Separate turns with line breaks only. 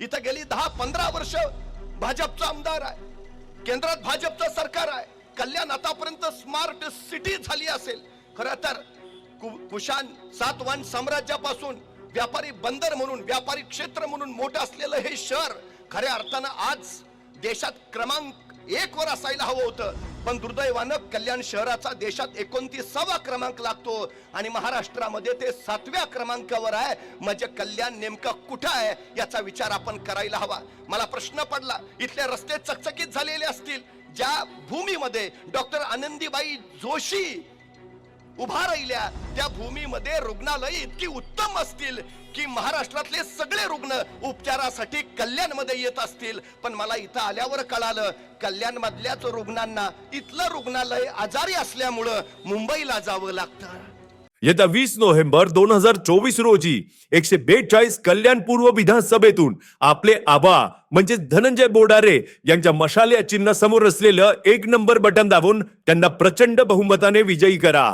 इथं गेली दहा पंधरा वर्ष भाजपचा आमदार आहे. केंद्रात भाजपचं सरकार आहे. कल्याण आतापर्यंत स्मार्ट सिटी झाली असेल. खरं तर कु- कुशान सातवान साम्राज्यापासून व्यापारी बंदर म्हणून व्यापारी क्षेत्र म्हणून मोठं असलेलं हे शहर खऱ्या अर्थानं आज देशात क्रमांक एक वर असायला हवं होतं. पण दुर्दैवानं कल्याण शहराचा देशात एकोणतीसावा क्रमांक लागतो आणि महाराष्ट्रामध्ये ते सातव्या क्रमांकावर आहे. म्हणजे कल्याण नेमकं कुठं आहे याचा विचार आपण करायला हवा. मला प्रश्न पडला इथले रस्ते चकचकीत झालेले असतील. ज्या भूमीमध्ये डॉक्टर आनंदीबाई जोशी उभा राहिल्या. त्या भूमीमध्ये रुग्णालय इतकी उत्तम असतील की महाराष्ट्रातले सगळे रुग्ण उपचारासाठी कल्याणमध्ये येत असतील. पण मला इथं आल्यावर कळालं कल्याण मधल्याच रुग्णांना इथलं रुग्णालय आजारी असल्यामुळं मुंबईला जावं लागतं.
येत्या वीस नोव्हेंबर दोन हजार चोवीस रोजी एकशे बेचाळीस कल्याण पूर्व विधानसभेतून आपले आबा म्हणजे धनंजय बोडारे यांच्या मशाल या चिन्हासमोर असलेलं एक नंबर बटन दाबून त्यांना प्रचंड बहुमताने विजयी करा.